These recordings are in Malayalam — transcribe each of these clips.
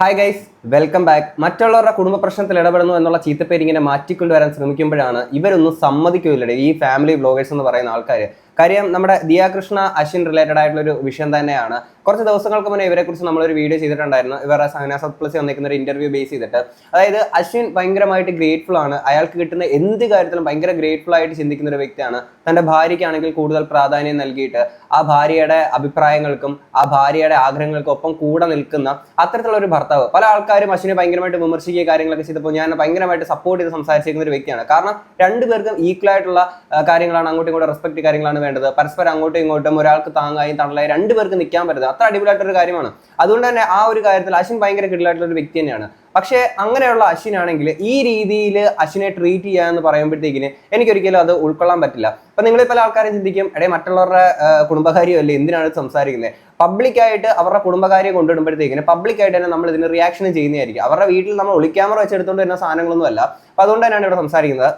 ഹായ് ഗൈസ് വെൽക്കം ബാക്ക് മറ്റുള്ളവരുടെ കുടുംബ പ്രശ്നത്തിൽ ഇടപെടുന്നു എന്നുള്ള ചീത്തപ്പേര് ഇങ്ങനെ മാറ്റിക്കൊണ്ടുവരാൻ ശ്രമിക്കുമ്പോഴാണ് ഇവരൊന്നും സമ്മതിക്കില്ല ഈ ഫാമിലി ബ്ലോഗേഴ്സ് എന്ന് പറയുന്ന ആൾക്കാർ കാര്യം നമ്മുടെ ദിയാകൃഷ്ണ അശ്വിൻ റിലേറ്റഡ് ആയിട്ടുള്ള ഒരു വിഷയം തന്നെയാണ്. കുറച്ച് ദിവസങ്ങൾക്ക് മുന്നേ ഇവരെ കുറിച്ച് നമ്മളൊരു വീഡിയോ ചെയ്തിട്ടുണ്ടായിരുന്നു. ഇവരുടെ സഹനാസത് പ്ലസ് വന്നിരിക്കുന്ന ഒരു ഇന്റർവ്യൂ ബേസ് ചെയ്തിട്ട്. അതായത് അശ്വിൻ ഭയങ്കരമായിട്ട് ഗ്രേറ്റ്ഫുൾ ആണ്. അയാൾക്ക് കിട്ടുന്ന എന്ത് കാര്യത്തിലും ഭയങ്കര ഗ്രേറ്റ്ഫുൾ ആയിട്ട് ചിന്തിക്കുന്ന ഒരു വ്യക്തിയാണ്. തന്റെ ഭാര്യയ്ക്കാണെങ്കിൽ കൂടുതൽ പ്രാധാന്യം നൽകിയിട്ട് ആ ഭാര്യയുടെ അഭിപ്രായങ്ങൾക്കും ആ ഭാര്യയുടെ ആഗ്രഹങ്ങൾക്കും ഒപ്പം കൂടെ നിൽക്കുന്ന അത്തരത്തിലുള്ള ഒരു ഭർത്താവ്. പല ആൾക്കാരും അശ്വിനെ ഭയങ്കരമായിട്ട് വിമർശിക്കുക കാര്യങ്ങളൊക്കെ ചെയ്തപ്പോൾ ഞാൻ ഭയങ്കരമായിട്ട് സപ്പോർട്ട് ചെയ്ത് സംസാരിച്ചിരിക്കുന്ന ഒരു വ്യക്തിയാണ്. കാരണം രണ്ടുപേർക്കും ഈക്വൽ ആയിട്ടുള്ള കാര്യങ്ങളാണ് അങ്ങോട്ടും ഇങ്ങോട്ടും റെസ്പെക്ട് കാര്യങ്ങളാണ് വേണ്ടത്. പരസ്പരം അങ്ങോട്ടും ഇങ്ങോട്ടും ഒരാൾക്ക് താങ്ങായും തണലായി രണ്ടുപേർക്ക് നിൽക്കാൻ പറ്റുന്നത് അത്ര അടിപൊളിയായിട്ടൊരു കാര്യമാണ്. അതുകൊണ്ട് തന്നെ ആ ഒരു കാര്യത്തിൽ അശ്വിൻ ഭയങ്കര കിട്ടിലായിട്ടുള്ള ഒരു വ്യക്തി തന്നെയാണ്. പക്ഷേ അങ്ങനെയുള്ള അശ്വിനാണെങ്കിൽ ഈ രീതിയിൽ അശ്വിനെ ട്രീറ്റ് ചെയ്യാന്ന് പറയുമ്പോഴത്തേക്കിന് എനിക്കൊരിക്കലും അത് ഉൾക്കൊള്ളാൻ പറ്റില്ല. അപ്പൊ നിങ്ങൾ പല ആൾക്കാരും ചിന്തിക്കും എടേ മറ്റുള്ളവരുടെ കുടുംബകാര്യം അല്ലേ എന്തിനാണ് സംസാരിക്കുന്നത്? പബ്ലിക്കായിട്ട് അവരുടെ കുടുംബകാര്യം കൊണ്ടുവരുമ്പോഴത്തേക്കിന് പബ്ലിക്കായിട്ട് തന്നെ നമ്മൾ ഇതിന് റിയാക്ഷൻ ചെയ്യുന്നതായിരിക്കും. അവരുടെ വീട്ടിൽ നമ്മൾ ഒളിക്യാമറ വെച്ചെടുത്തുകൊണ്ട് വരുന്ന സാധനങ്ങളൊന്നും അല്ല അപ്പൊ അതുകൊണ്ട് തന്നെയാണ് ഇവിടെ സംസാരിക്കുന്നത്.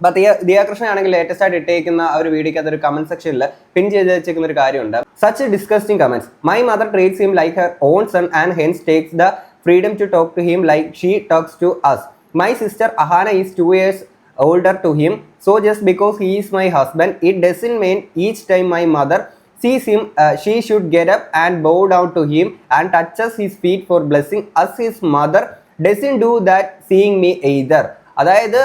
അപ്പൊ ദിയ ദിയാകൃഷ്ണൻ ആണെങ്കിൽ ലേറ്റസ്റ്റ് ആയിട്ട് ഇട്ടേക്കുന്ന ആ ഒരു വീഡിയോക്ക് ഒരു കമന്റ് സെക്ഷനിൽ പിൻ ചെയ്ത് വെച്ചേക്കുന്ന ഒരു കാര്യമുണ്ട് such disgusting comments my mother treats him like her own son and hence takes the freedom to talk to him like she talks to us my sister Ahana is two years to him. So just because he is my husband, it doesn't mean each time my mother sees him, uh, she should get up and bow down to him and touches his feet for blessing us. His mother doesn't do that seeing me either. അതായത്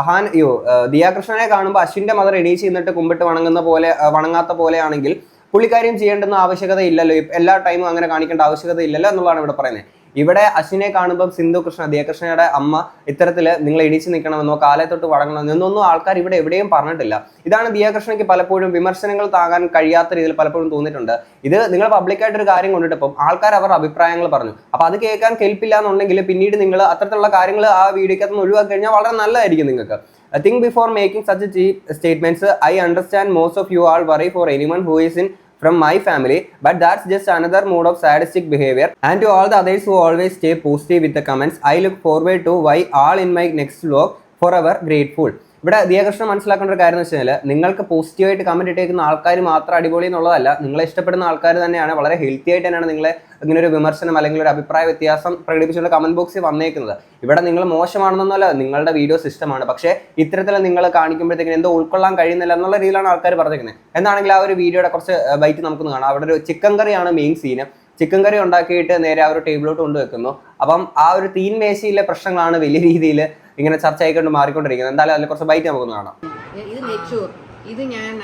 അഹാൻ യോ ദിയാകൃഷ്ണനെ കാണുമ്പോൾ അശ്വിന്റെ മദർ എണീച്ച് നിന്നിട്ട് കുമ്പിട്ട് വണങ്ങുന്ന പോലെ വണങ്ങാത്ത പോലെയാണെങ്കിൽ പുള്ളിക്കാരിയും ചെയ്യേണ്ടുന്ന ആവശ്യകത ഇല്ലല്ലോ എല്ലാ ടൈമും അങ്ങനെ കാണിക്കേണ്ട ആവശ്യകത ഇല്ലല്ലോ എന്നുള്ളതാണ് ഇവിടെ പറയുന്നത്. ഇവിടെ അശ്വിനെ കാണുമ്പോൾ സിന്ധു കൃഷ്ണ ദിയകൃഷ്ണയുടെ അമ്മ ഇത്തരത്തിൽ നിങ്ങൾ ഇടിച്ചു നിൽക്കണമെന്നോ കാലെ തൊട്ട് വടങ്ങണമെന്നോ എന്നൊന്നും ആൾക്കാർ ഇവിടെ എവിടെയും പറഞ്ഞിട്ടില്ല. ഇതാണ് ദിയകൃഷ്ണയ്ക്ക് പലപ്പോഴും വിമർശനങ്ങൾ താങ്ങാൻ കഴിയാത്ത രീതിയിൽ പലപ്പോഴും തോന്നിയിട്ടുണ്ട്. ഇത് നിങ്ങൾ പബ്ലിക്കായിട്ട് ഒരു കാര്യം കൊണ്ടിട്ടപ്പം ആൾക്കാർ അവർ അഭിപ്രായങ്ങൾ പറഞ്ഞു. അപ്പൊ അത് കേൾക്കാൻ കേൾപ്പില്ല എന്നുണ്ടെങ്കിൽ പിന്നീട് നിങ്ങൾ അത്തരത്തിലുള്ള കാര്യങ്ങൾ ആ വീഡിയോക്കകത്ത് ഒഴിവാക്കി കഴിഞ്ഞാൽ വളരെ നല്ലതായിരിക്കും നിങ്ങൾക്ക്. Think before making such cheap statements I understand most of you all worry for anyone who is in from my family, but that's just another mode of sadistic behavior. And to all the others who always stay positive with the comments, I look forward to why all in my next vlog forever grateful. ഇവിടെ ദിയകൃഷ്ണൻ മനസ്സിലാക്കേണ്ട ഒരു കാര്യം എന്ന് വെച്ചാൽ നിങ്ങൾക്ക് പോസിറ്റീവായിട്ട് കമന്റ് ഇട്ടേക്കുന്ന ആൾക്കാർ മാത്രം അടിപൊളി എന്നുള്ളതല്ല. നിങ്ങളെ ഇഷ്ടപ്പെടുന്ന ആൾക്കാർ തന്നെയാണ് വളരെ ഹെൽത്തി ആയിട്ട് തന്നെയാണ് നിങ്ങളെ ഇങ്ങനെ ഒരു വിമർശനം അല്ലെങ്കിൽ ഒരു അഭിപ്രായ വ്യത്യാസം പ്രകടിപ്പിച്ചുകൊണ്ട് കമന്റ് ബോക്സിൽ വന്നേക്കുന്നത്. ഇവിടെ നിങ്ങൾ മോശമാണെന്നല്ല നിങ്ങളുടെ വീഡിയോ ഇഷ്ടമാണ്. പക്ഷേ ഇത്തരത്തിൽ നിങ്ങൾ കാണിക്കുമ്പോഴത്തേക്കും എന്തോ ഉൾക്കൊള്ളാൻ കഴിയുന്നില്ല എന്നുള്ള രീതിയിലാണ് ആൾക്കാർ പറഞ്ഞിരിക്കുന്നത് എന്താണെങ്കിൽ ആ ഒരു വീഡിയോയുടെ കുറച്ച് ബൈറ്റ് നമുക്കൊന്ന് കാണാം. അവിടെ ഒരു ചിക്കൻ കറിയാണ് മെയിൻ സീന് ചിക്കൻ കറി ഉണ്ടാക്കിയിട്ട് നേരെ ആ ഒരു ടേബിളോട്ട് കൊണ്ടുവെക്കുന്നു. അപ്പം ആ ഒരു തീൻ മേശയിലെ പ്രശ്നങ്ങളാണ് വലിയ രീതിയിൽ ഇങ്ങനെ ചർച്ച ആയിക്കൊണ്ട് മാറിക്കൊണ്ടിരിക്കുന്നത് എന്തായാലും അതിൽ കുറച്ച് ബൈറ്റ് നമുക്ക് കാണാം. ഇത് നെച്ചൂർ. ഇത് ഞാൻ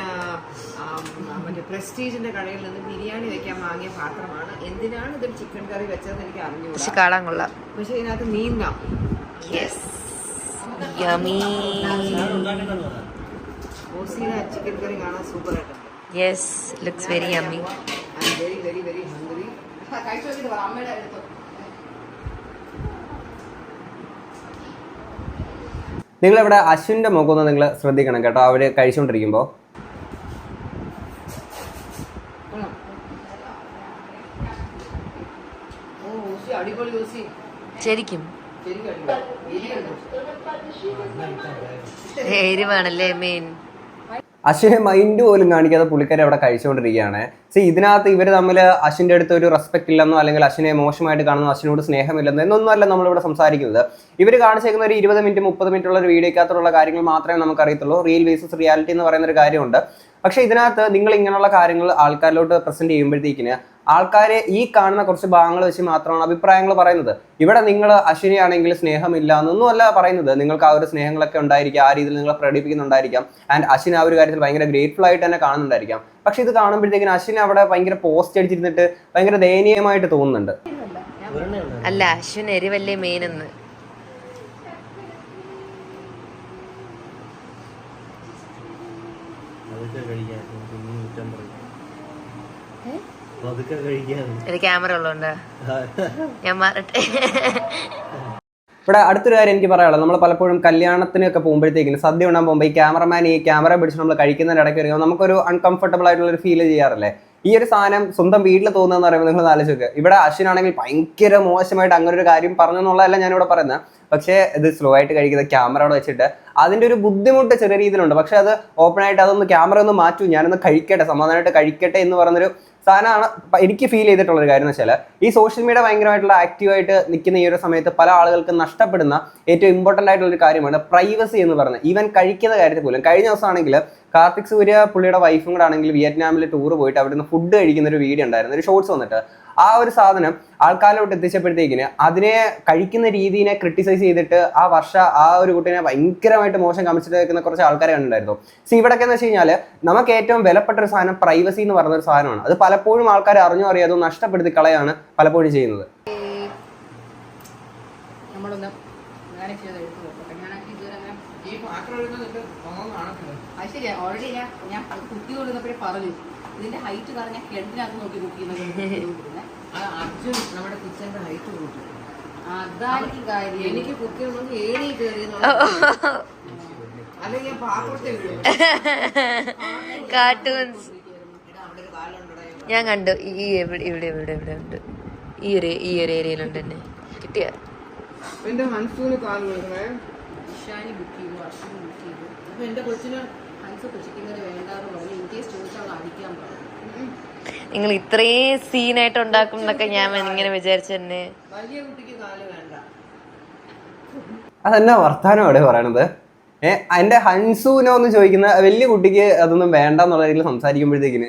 മറ്റേ പ്രസ്റ്റീജിന്റെ കടയിൽ നിന്ന് ബിരിയാണി വെക്കാൻ വാങ്ങിയ പാത്രമാണ്. എന്തിനാണ് ഇതിൽ ചിക്കൻ കറി വെച്ചതെന്ന് എനിക്ക് അറിഞ്ഞു പക്ഷെ കാണാൻ കൊള്ളാം. പക്ഷെ ഇതിനകത്ത് മീനാം യെസ് യമീ ചിക്കൻ കറി കാണാൻ സൂപ്പർ ആയിട്ടുണ്ട് yes looks very yummy I'm very very very hungry കഴിച്ചു അമ്മയുടെ അടുത്ത്. നിങ്ങളിവിടെ അശ്വിന്റെ മുഖം ഒന്ന് നിങ്ങൾ ശ്രദ്ധിക്കണം കേട്ടോ. അവർ കഴിച്ചുകൊണ്ടിരിക്കുമ്പോൾ ശരിക്കും. ശരിക്കും അടിപൊളി. എരിയുണ്ട് എരിവാണല്ലേ മെയിൻ അശ്വിനെ മൈൻഡ് പോലും കാണിക്കാതെ പുള്ളിക്കാരെ അവിടെ കഴിച്ചുകൊണ്ടിരിക്കുകയാണ്. സോ ഇതിനകത്ത് ഇവർ തമ്മിൽ അശ്വിന്റെ അടുത്ത് ഒരു റെസ്പെക്ട് ഇല്ലെന്നോ അല്ലെങ്കിൽ അശ്വിനെ മോശമായിട്ട് കാണുന്നു അശ്വിനോട് സ്നേഹമില്ലെന്നോ എന്നൊന്നുമല്ല നമ്മളിവിടെ സംസാരിക്കുന്നത്. ഇവർ കാണിച്ചേക്കുന്ന ഒരു ഇരുപത് മിനിറ്റ് മുപ്പത് മിനിറ്റ് ഉള്ള ഒരു വീഡിയോക്കകത്തുള്ള കാര്യങ്ങൾ മാത്രമേ നമുക്ക് അറിയത്തുള്ളൂ റിയൽ വേസസ് റിയാലിറ്റി എന്ന് പറയുന്ന ഒരു കാര്യമുണ്ട്. പക്ഷേ ഇതിനകത്ത് നിങ്ങൾ ഇങ്ങനെയുള്ള കാര്യങ്ങൾ ആൾക്കാരിലോട്ട് പ്രസന്റ് ചെയ്യുമ്പോഴത്തേക്കിന് ആൾക്കാരെ ഈ കാണുന്ന കുറച്ച് ഭാഗങ്ങൾ വെച്ച് മാത്രമാണ് അഭിപ്രായങ്ങൾ പറയുന്നത്. ഇവിടെ നിങ്ങൾ അശ്വിനിയാണെങ്കിൽ സ്നേഹമില്ല എന്നൊന്നും അല്ല പറയുന്നത്. നിങ്ങൾക്ക് ആ ഒരു സ്നേഹങ്ങളൊക്കെ ഉണ്ടായിരിക്കാം. ആ രീതിയിൽ നിങ്ങൾ പ്രകടിപ്പിക്കുന്നുണ്ടായിരിക്കാം. ആൻഡ് അശ്വിൻ ആ ഒരു കാര്യത്തിൽ ഭയങ്കര ഗ്രേറ്റ്ഫുൾ ആയിട്ട് തന്നെ കാണുന്നുണ്ടായിരിക്കാം. പക്ഷെ ഇത് കാണുമ്പോഴത്തേക്കിന് അശ്വിൻ അവിടെ ഭയങ്കര പോസ്റ്റ് അടിച്ചിരുന്നിട്ട് ഭയങ്കര ദയനീയമായിട്ട് തോന്നുന്നുണ്ട്. അല്ല അശ്വിൻ എരിവല്ലേ മെയിൻ എന്ന് അതൊക്കെ കഴിക്കാൻ പിന്നെ കുറ്റം പറയും അതൊക്കെ കഴിക്കാൻ ഇത് ക്യാമറ ഉള്ളതുകൊണ്ട് ഞാൻ മാറട്ടെ. ഇവിടെ അടുത്തൊരു കാര്യം എനിക്ക് പറയാനുള്ളത്. നമ്മൾ പലപ്പോഴും കല്യാണത്തിനൊക്കെ പോകുമ്പോഴത്തേക്കും സദ്യ ഉണ്ടാകുമ്പോൾ ഈ ക്യാമറമാൻ ഈ ക്യാമറ പിടിച്ച് നമ്മൾ കഴിക്കുന്നതിന് ഇടയ്ക്ക് വരുമ്പോൾ നമുക്കൊരു അൺകംഫർട്ടബിൾ ആയിട്ടുള്ള ഒരു ഫീൽ ചെയ്യാറില്ലേ? ഈ ഒരു സാധനം സ്വന്തം വീട്ടിൽ തോന്നുന്നതെന്ന് പറയുമ്പോൾ നിങ്ങൾ ആലോചിക്കുക ഇവിടെ അശ്വിനാണെങ്കിൽ ഭയങ്കര മോശമായിട്ട് അങ്ങനെ ഒരു കാര്യം പറഞ്ഞു എന്നുള്ളതല്ല ഞാനിവിടെ പറയുന്നത്. പക്ഷേ ഇത് സ്ലോ ആയിട്ട് കഴിക്കുന്ന ക്യാമറ അവിടെ വെച്ചിട്ട് അതിന്റെ ഒരു ബുദ്ധിമുട്ട് ചെറിയ രീതിയിലുണ്ട്. പക്ഷേ അത് ഓപ്പൺ ആയിട്ട് അതൊന്ന് ക്യാമറ ഒന്ന് മാറ്റൂ. ഞാനൊന്ന് കഴിക്കട്ടെ സമാധാനമായിട്ട് കഴിക്കട്ടെ എന്ന് പറയുന്നൊരു സാധനമാണ് എനിക്ക് ഫീൽ ചെയ്തിട്ടുള്ള ഒരു കാര്യം എന്ന് വെച്ചാൽ ഈ സോഷ്യൽ മീഡിയ ഭയങ്കരമായിട്ടുള്ള ആക്റ്റീവായിട്ട് നിൽക്കുന്ന ഈ ഒരു സമയത്ത് പല ആളുകൾക്ക് നഷ്ടപ്പെടുന്ന ഏറ്റവും ഇമ്പോർട്ടന്റ് ആയിട്ടുള്ള ഒരു കാര്യമാണ് പ്രൈവസി എന്ന് പറയുന്നത്. ഈവൻ കഴിക്കുന്ന കാര്യത്തിൽ പോലും. കഴിഞ്ഞ ദിവസമാണെങ്കിൽ കാർത്തിക് സൂര്യ പുള്ളിയുടെ വൈഫും കൂടെ ആണെങ്കിൽ വിയറ്റ്നാമിൽ ടൂർ പോയിട്ട് അവിടുന്ന് ഫുഡ് കഴിക്കുന്ന ഒരു വീഡിയോ ഉണ്ടായിരുന്നു. ഒരു ഷോർട്സ് വന്നിട്ട്. ആ ഒരു സാധനം ആൾക്കാരിലോട്ട് എത്തിച്ചപ്പോഴത്തേക്കിന് അതിനെ കഴിക്കുന്ന രീതിനെ ക്രിട്ടിസൈസ് ചെയ്തിട്ട് ആ വർഷ ആ ഒരു കുട്ടീനെ ഭയങ്കരമായിട്ട് മോശം കമിച്ചിട്ട് വെക്കുന്ന കുറച്ച് ആൾക്കാരെ കണ്ടിട്ടുണ്ടായിരുന്നു. സി ഇവിടെയൊക്കെ എന്ന് വെച്ച് കഴിഞ്ഞാൽ നമുക്ക് ഏറ്റവും വിലപ്പെട്ട ഒരു സാധനം പ്രൈവസി എന്ന് പറയുന്ന ഒരു സാധനമാണ്. അത് പലപ്പോഴും ആൾക്കാർ അറിഞ്ഞോ അറിയാതോ നഷ്ടപ്പെടുത്തി കളയാണ് പലപ്പോഴും ചെയ്യുന്നത്. നമ്മളൊന്ന് മാനേജ് ചെയ്ത് എടുത്തു നോക്കട്ടെ. ഞാൻ ഇതുവരെ അങ്ങനെ ഈ അത് ശരിയാ. ഓൾറെഡി ഞാൻ ഞാൻ അത് കുത്തി കൊണ്ടുവന്നപ്പോഴേ പറഞ്ഞു ഇതിന്റെ ഹൈറ്റ് പറഞ്ഞ ഹെഡിനകത്ത് നോക്കി കുക്ക് ചെയ്യുന്നത് ആ അർജുൻ നമ്മുടെ കിച്ചന്റെ ഹൈറ്റ് കൂട്ടി അതായിരിക്കും കാര്യം. എനിക്ക് കുക്ക് ചെയ്യണമെങ്കിൽ ഏണി കയറി അല്ലെങ്കിൽ ഞാൻ പാത്രത്തെ കാർട്ടൂൺസ് ഞാൻ കണ്ടു. ഈ- ഈ എവിടെ ഇവിടെ ഇവിടെ ഇവിടെ ഉണ്ട്. ഈ ഒരു ഈ ഒരു ഏരിയയിലുണ്ട് തന്നെ കിട്ടിയ? എന്റെ ഹൻസൂന് കാൽ വീഴണേ ഇഷാനി ബുക്ക് ചെയ്തു അർഷന് ബുക്ക് ചെയ്തു. അപ്പൊ എന്റെ കൊച്ചിന് ഹൻസ് കൊച്ചിക്കുന്നത് വേണ്ടാന്ന് പറഞ്ഞു. ചോദിച്ചാൽ പറഞ്ഞു നിങ്ങൾ ഇത്രയും സീനായിട്ട് ഉണ്ടാക്കും എന്നൊക്കെ ഞാൻ ഇങ്ങനെ വിചാരിച്ചു തന്നെ വലിയ കുട്ടിക്ക് കാൽ വേണ്ട. അതെന്നാ വർത്താനം അവിടെ പറയണത്? ഏഹ് എന്റെ ഹൻസൂനോ എന്ന് ചോദിക്കുന്ന വലിയ കുട്ടിക്ക് അതൊന്നും വേണ്ട എന്നുള്ള രീതിയിൽ സംസാരിക്കുമ്പോഴത്തേക്കിന്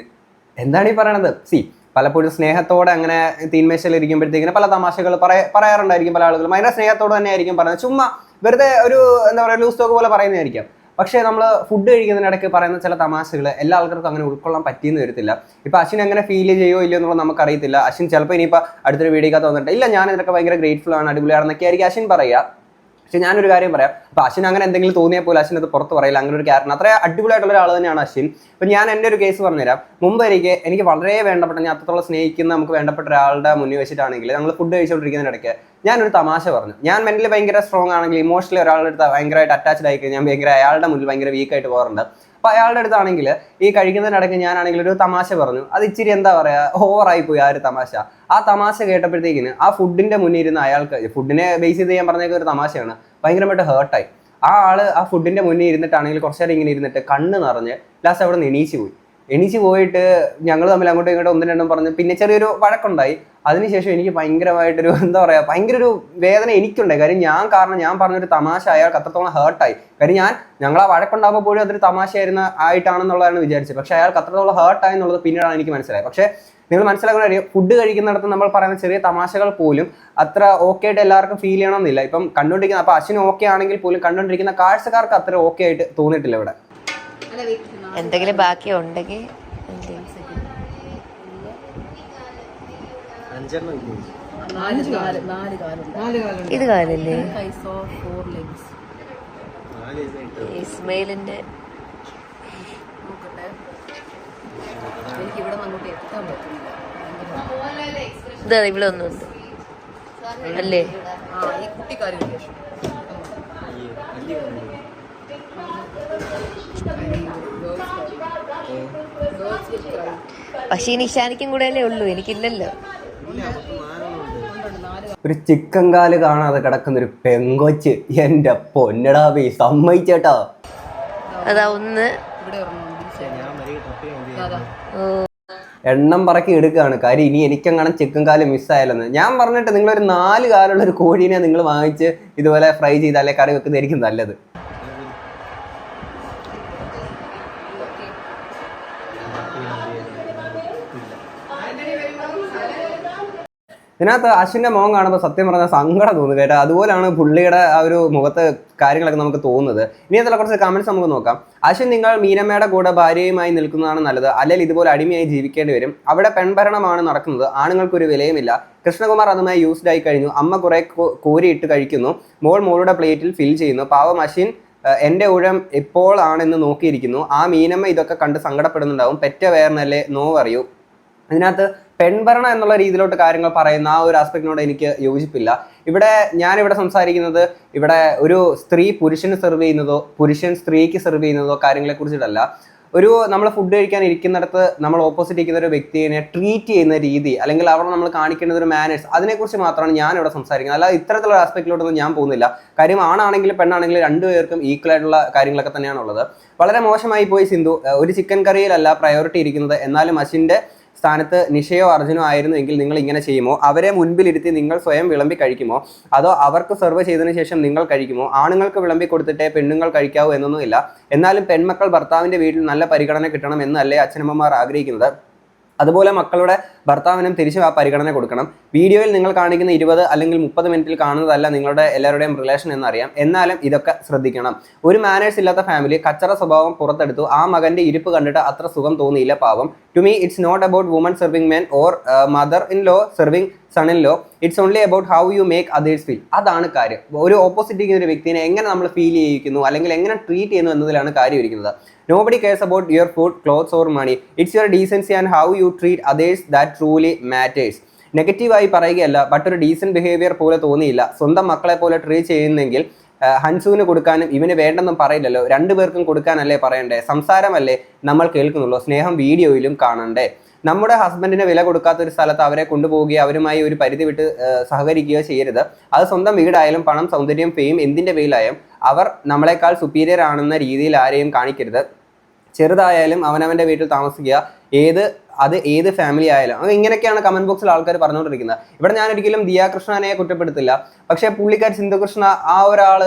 എന്താണ് ഈ പറയണത്? സി പലപ്പോഴും സ്നേഹത്തോടെ അങ്ങനെ തീന്മേശയിൽ ഇരിക്കുമ്പോഴത്തേക്കിന് പല തമാശകൾ പറയ പറയാറുണ്ടായിരിക്കും പല ആളുകളും. ഭയങ്കര സ്നേഹത്തോടെ തന്നെ ആയിരിക്കും പറയുന്നത്. ചുമ്മാ വെറുതെ ഒരു എന്താ പറയുക ലൂസ് ടോക്ക് പോലെ പറയുന്നതായിരിക്കാം. പക്ഷേ നമ്മൾ ഫുഡ് കഴിക്കുന്നതിനിടയ്ക്ക് പറയുന്ന ചില തമാശകൾ എല്ലാ ആൾക്കാർക്കും അങ്ങനെ ഉൾക്കൊള്ളാൻ പറ്റിയെന്ന് വരത്തില്ല. ഇപ്പോൾ അശ്വിൻ അങ്ങനെ ഫീൽ ചെയ്യോ ഇല്ലയോ എന്നുള്ളത് നമുക്കറിയത്തില്ല. അശ്വിൻ ചിലപ്പോൾ ഇനിയിപ്പോൾ അടുത്തൊരു വീഡിയോക്കകത്ത് വന്നിട്ട് ഇല്ല ഞാൻ ഇതിനൊക്കെ ഭയങ്കര ഗ്രേറ്റ്ഫുൾ ആണ് അടിപൊളിയാണെന്നൊക്കെ ആയിരിക്കും അശ്വിൻ പറയുക. പക്ഷെ ഞാനൊരു കാര്യം പറയാം. അപ്പൊ അശ്വിൻ അങ്ങനെ എന്തെങ്കിലും തോന്നിയാൽ പോലും അശ്വിൻ അത് പുറത്ത് പറയില്ല. അങ്ങനെ ഒരു ക്യാരക്ടർ അത്ര അടിപൊളിയായിട്ടുള്ള ഒരാൾ തന്നെയാണ് അശ്വിൻ. അപ്പൊ ഞാൻ എന്റെ ഒരു കേസ് പറഞ്ഞുതരാം. മുമ്പ് എനിക്ക് എനിക്ക് വളരെ വേണ്ടപ്പെട്ട ഞാൻ അത്രത്തോളം സ്നേഹിക്കുന്ന നമുക്ക് വേണ്ടപ്പെട്ട ഒരാളുടെ മുന്നിൽ വെച്ചിട്ടാണെങ്കിൽ ഞങ്ങൾ ഫുഡ് കഴിച്ചുകൊണ്ടിരിക്കുന്നതിനിടയ്ക്ക് ഞാനൊരു തമാശ പറഞ്ഞു. ഞാൻ മെന്റലി ഭയങ്കര സ്ട്രോങ് ആണെങ്കിൽ ഇമോഷണലി ഒരാളുടെ അടുത്ത് ഭയങ്കരമായിട്ട് അറ്റാച്ച്ഡ് ആയി കഴിഞ്ഞാൽ ഞാൻ ഭയങ്കര അയാളുടെ മുന്നിൽ ഭയങ്കര വീക്കായിട്ട് പോകാറുണ്ട്. അപ്പൊ അയാളുടെ അടുത്താണെങ്കിൽ ഈ കഴിക്കുന്നതിനിടയ്ക്ക് ഞാനാണെങ്കിൽ ഒരു തമാശ പറഞ്ഞു. അത് ഇച്ചിരി എന്താ പറയാ ഓവറായി പോയി ആ ഒരു തമാശ. ആ തമാശ കേട്ടപ്പോഴത്തേക്കിന് ആ ഫുഡിന്റെ മുന്നിൽ ഇരുന്ന അയാൾക്ക് ഫുഡിനെ ബേസ് ചെയ്ത് ഞാൻ പറഞ്ഞേക്ക ഒരു തമാശയാണ് ഭയങ്കരമായിട്ട് ഹേർട്ടായി ആ ആൾ ആ ഫുഡിന്റെ മുന്നിൽ ഇരുന്നിട്ടാണെങ്കിൽ കുറച്ചേരം ഇങ്ങനെ ഇരുന്നിട്ട് കണ്ണ് നിറഞ്ഞ് ലാസ്റ്റ് അവിടെ നിന്ന് എണീച്ച് പോയി. എണീച്ച് പോയിട്ട് ഞങ്ങൾ തമ്മിൽ അങ്ങോട്ടും ഇങ്ങോട്ടും ഒന്നും രണ്ടും പറഞ്ഞു പിന്നെ ചെറിയൊരു വഴക്കുണ്ടായി. അതിനുശേഷം എനിക്ക് ഭയങ്കരമായിട്ടൊരു എന്താ പറയുക ഭയങ്കര ഒരു വേദന എനിക്കുണ്ടായി. കാര്യം ഞാൻ കാരണം ഞാൻ പറഞ്ഞൊരു തമാശ അയാൾക്ക് അത്രത്തോളം ഹേർട്ടായി കാര്യം ഞാൻ ഞങ്ങൾ ആ വഴക്കുണ്ടാകുമ്പോൾ പോലും അതൊരു തമാശയായിരുന്ന ആയിട്ടാണെന്നുള്ളതാണ് വിചാരിച്ചത്. പക്ഷേ അയാൾക്ക് അത്രത്തോളം ഹേർട്ടായി എന്നുള്ളത് പിന്നീടാണ് എനിക്ക് മനസ്സിലായത്. പക്ഷേ നിങ്ങൾ മനസ്സിലാക്കുന്ന കാര്യം ഫുഡ് കഴിക്കുന്നിടത്ത് നമ്മൾ പറയുന്ന ചെറിയ തമാശകൾ പോലും അത്ര ഓക്കെ ആയിട്ട് എല്ലാവർക്കും ഫീൽ ചെയ്യണമെന്നില്ല. ഇപ്പം കണ്ടുകൊണ്ടിരിക്കുന്ന അപ്പോൾ അശ്വിന് ഓക്കെ ആണെങ്കിൽ പോലും കണ്ടുകൊണ്ടിരിക്കുന്ന കാഴ്ചക്കാർക്ക് അത്ര ഓക്കെ ആയിട്ട് തോന്നിയിട്ടില്ല ഇവിടെ. എന്തെങ്കിലും ബാക്കി ഉണ്ടെങ്കിൽ ഇത് കാലല്ലേ? ഇസ്മയിലിന്റെ ഇതാ ഇവിടെ ഒന്നുണ്ട് അല്ലേ? ആ ഈ കുട്ടിക്കാലുണ്ട് ഈ വലിയ കാലുണ്ട്. പക്ഷേ ഈ നിഷാനിക്കും കൂടെ അല്ലേ ഉള്ളൂ എനിക്കില്ലല്ലോ. ഒരു ചിക്കൻ കാൽ കാണാതെ കിടക്കുന്ന ഒരു പെങ്കൊച്ച് എന്റെ പൊന്നടാ പൊന്നടാവേ സമ്മതിച്ചേട്ടാ. അതാ ഒന്ന്. എണ്ണം പറക്കി എടുക്കുകയാണ്. കാര്യം ഇനി എനിക്കങ്ങനെ ചിക്കൻ കാൽ മിസ്സായാലെന്ന് ഞാൻ പറഞ്ഞിട്ട് നിങ്ങളൊരു ഒരു നാല് കാലുള്ള ഒരു കോഴീനെ നിങ്ങൾ വാങ്ങിച്ച് ഇതുപോലെ ഫ്രൈ ചെയ്താലേ കറി വെക്കുന്നതായിരിക്കും നല്ലത്. ഇതിനകത്ത് അശ്വിന്റെ മുഖം കാണുമ്പോൾ സത്യം പറഞ്ഞാൽ സങ്കടം തോന്നുന്നു കേട്ടോ. അതുപോലെയാണ് പുള്ളിയുടെ ആ ഒരു മുഖത്ത് കാര്യങ്ങളൊക്കെ നമുക്ക് തോന്നുന്നത്. ഇനി അതിലെ കുറച്ച് കമന്റ്സ് നമുക്ക് നോക്കാം. അശ്വിൻ നിങ്ങൾ മീനമ്മയുടെ കൂടെ ഭാര്യയുമായി നിൽക്കുന്നതാണ് നല്ലത്. അല്ലെങ്കിൽ ഇതുപോലെ അടിമയായി ജീവിക്കേണ്ടി വരും. അവിടെ പെൺഭരണമാണ് നടക്കുന്നത്. ആണുങ്ങൾക്ക് ഒരു വിലയുമില്ല. കൃഷ്ണകുമാർ അതുമായി യൂസ്ഡ് ആയി കഴിഞ്ഞു. അമ്മ കുറേ കോരിയിട്ട് കഴിക്കുന്നു. മോൾ മോളുടെ പ്ലേറ്റിൽ ഫിൽ ചെയ്യുന്നു. പാവം അശ്വിൻ എന്റെ ഊഴം എപ്പോൾ ആണെന്ന് നോക്കിയിരിക്കുന്നു. ആ മീനമ്മ ഇതൊക്കെ കണ്ട് സങ്കടപ്പെടുന്നുണ്ടാവും. പെറ്റ വേർന്നല്ലേ? നോ അറിയൂ ഇതിനകത്ത് പെൺഭരണം എന്നുള്ള രീതിയിലോട്ട് കാര്യങ്ങൾ പറയുന്ന ആ ഒരു ആസ്പെക്റ്റിനോട് എനിക്ക് യോജിപ്പില്ല. ഇവിടെ ഞാനിവിടെ സംസാരിക്കുന്നത് ഇവിടെ ഒരു സ്ത്രീ പുരുഷന് സെർവ് ചെയ്യുന്നതോ പുരുഷൻ സ്ത്രീക്ക് സെർവ് ചെയ്യുന്നതോ കാര്യങ്ങളെ കുറിച്ചിട്ടല്ല. ഒരു നമ്മൾ ഫുഡ് കഴിക്കാൻ ഇരിക്കുന്നിടത്ത് നമ്മൾ ഓപ്പോസിറ്റ് ഇരിക്കുന്ന ഒരു വ്യക്തിയെ ട്രീറ്റ് ചെയ്യുന്ന രീതി അല്ലെങ്കിൽ അവിടെ നമ്മൾ കാണിക്കേണ്ട ഒരു മാനേഴ്സ് അതിനെക്കുറിച്ച് മാത്രമാണ് ഞാൻ ഇവിടെ സംസാരിക്കുന്നത്. അല്ലാതെ ഇത്തരത്തിലുള്ള ആസ്പെക്റ്റിലോട്ടൊന്നും ഞാൻ പോകുന്നില്ല. കാര്യം ആണാണെങ്കിലും പെണ്ണാണെങ്കിലും രണ്ടുപേർക്കും ഈക്വൽ ആയിട്ടുള്ള കാര്യങ്ങളൊക്കെ തന്നെയാണ് ഉള്ളത് വളരെ മോശമായി പോയി സിന്ധു. ഒരു ചിക്കൻ കറിയിലല്ല പ്രയോറിറ്റി ഇരിക്കുന്നത്. എന്നാലും അശ്വിന്റെ സ്ഥാനത്ത് നിഷയോ അർജുനോ ആയിരുന്നു എങ്കിൽ നിങ്ങൾ ഇങ്ങനെ ചെയ്യുമോ? അവരെ മുൻപിലിരുത്തി നിങ്ങൾ സ്വയം വിളമ്പി കഴിക്കുമോ? അതോ അവർക്ക് സെർവ് ചെയ്തതിനു ശേഷം നിങ്ങൾ കഴിക്കുമോ? ആണുങ്ങൾക്ക് വിളമ്പി കൊടുത്തിട്ടേ പെണ്ണുങ്ങൾ കഴിക്കാവൂ എന്നൊന്നുമില്ല എന്നാലും പെൺമക്കൾ ഭർത്താവിന്റെ വീട്ടിൽ നല്ല പരിഗണന കിട്ടണം എന്നല്ലേ അച്ഛനമ്മമാർ ആഗ്രഹിക്കുന്നത്. അതുപോലെ മക്കളുടെ ഭർത്താവിനും തിരിച്ചും ആ പരിഗണന കൊടുക്കണം. വീഡിയോയിൽ നിങ്ങൾ കാണിക്കുന്ന ഇരുപത് അല്ലെങ്കിൽ മുപ്പത് മിനിറ്റിൽ കാണുന്നതല്ല നിങ്ങളുടെ എല്ലാവരുടെയും റിലേഷൻ എന്നറിയാം. എന്നാലും ഇതൊക്കെ ശ്രദ്ധിക്കണം. ഒരു മാനേഴ്സ് ഇല്ലാത്ത ഫാമിലി കച്ചറ സ്വഭാവം പുറത്തെടുത്തു ആ മകന്റെ ഇരിപ്പ് കണ്ടിട്ട് അത്ര സുഖം തോന്നിയില്ല പാവം. To me it's not about woman serving men or mother in law serving son in law it's only about how you make others feel അതാണ് കാര്യം. ഒരു ഓപ്പോസിറ്റ് ഇരിക്കുന്ന ഒരു വ്യക്തിനെ എങ്ങനെ നമ്മൾ ഫീൽ ചെയ്യിക്കുന്നു അല്ലെങ്കിൽ എങ്ങനെ ട്രീറ്റ് ചെയ്യുന്നു എന്നതിലാണ് കാര്യം ഇരിക്കുന്നത്. Nobody cares about your food clothes or money it's your decency and how you treat others that truly matters നെഗറ്റീവായി പറയുകയല്ല ബട്ട് ഒരു ഡീസന്റ് ബിഹേവിയർ പോലെ തോന്നിയില്ല. സ്വന്തം മക്കളെ പോലെ ട്രീറ്റ് ചെയ്യുന്നെങ്കിൽ ഹൻസുവിന് കൊടുക്കാനും ഇവന് വേണ്ടെന്നും പറയില്ലല്ലോ. രണ്ടുപേർക്കും കൊടുക്കാനല്ലേ പറയണ്ടേ? സംസാരമല്ലേ നമ്മൾ കേൾക്കുന്നുള്ളൂ. സ്നേഹം വീഡിയോയിലും കാണണ്ടേ? നമ്മുടെ ഹസ്ബൻഡിന് വില കൊടുക്കാത്ത ഒരു സ്ഥലത്ത് അവരെ കൊണ്ടുപോവുകയോ അവരുമായി ഒരു പരിധി വിട്ട് സഹകരിക്കുകയോ ചെയ്യരുത്. അത് സ്വന്തം വീടായാലും പണം സൗന്ദര്യം ഫെയിം എന്തിന്റെ പേരിലായാലും അവർ നമ്മളെക്കാൾ സുപ്പീരിയർ ആണെന്ന രീതിയിൽ ആരെയും കാണിക്കരുത്. ചെറുതായാലും അവനവന്റെ വീട്ടിൽ താമസിക്കുക. ഏത് അത് ഏത് ഫാമിലി ആയാലും. ഇങ്ങനെയൊക്കെയാണ് കമന്റ് ബോക്സിൽ ആൾക്കാർ പറഞ്ഞുകൊണ്ടിരിക്കുന്നത്. ഇവിടെ ഞാൻ ഒരിക്കലും ദിയാകൃഷ്ണനെ കുറ്റപ്പെടുത്തില്ല. പക്ഷേ പുള്ളിക്കാർ സിന്ധുകൃഷ്ണ ആ ഒരാൾ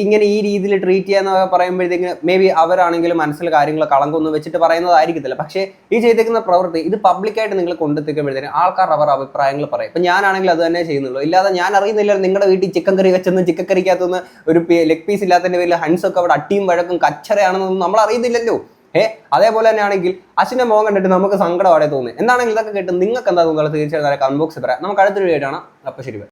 ഇങ്ങനെ ഈ രീതിയിൽ ട്രീറ്റ് ചെയ്യാന്ന് പറയുമ്പോഴത്തേക്ക് മേ ബി അവരാണെങ്കിലും മനസ്സിൽ കാര്യങ്ങൾ കളങ്കൊന്നും വെച്ചിട്ട് പറയുന്നതായിരിക്കത്തില്ല. പക്ഷേ ഈ ചെയ്തേക്കുന്ന പ്രവൃത്തി ഇത് പബ്ലിക്കായിട്ട് നിങ്ങൾ കൊണ്ടെത്തിക്കുമ്പോഴത്തേക്കും ആൾക്കാർ അവർ അഭിപ്രായങ്ങൾ പറയും. ഇപ്പം ഞാനാണെങ്കിൽ അത് തന്നെ ചെയ്യുന്നുള്ളൂ. ഇല്ലാതെ ഞാൻ അറിയുന്നില്ല നിങ്ങളുടെ വീട്ടിൽ ചിക്കൻ കറി വെച്ചെന്ന് ചിക്കൻ കറിക്കകത്തുനിന്ന് ഒരു ലെഗ് പീസ് ഇല്ലാത്തതിന്റെ പേരിൽ ഹൺസൊക്കെ അവിടെ അട്ടിയും വഴക്കും കച്ചറയാണെന്നൊന്നും നമ്മൾ അറിയുന്നില്ലല്ലോ. ഏ അതേപോലെ തന്നെ ആണെങ്കിൽ അച്ഛന്റെ മോൻ കണ്ടിട്ട് നമുക്ക് സങ്കടം അവിടെ തോന്നി എന്താണെങ്കിൽ ഇതൊക്കെ കേട്ട് നിങ്ങൾക്ക് എന്താ തോന്നുന്നത്? തീർച്ചയായിട്ടും കമന്റ് ബോക്സിൽ പറയാം. നമുക്ക് അടുത്തൊരു വീഡിയോ ആണ് അപ്പോൾ ശരി.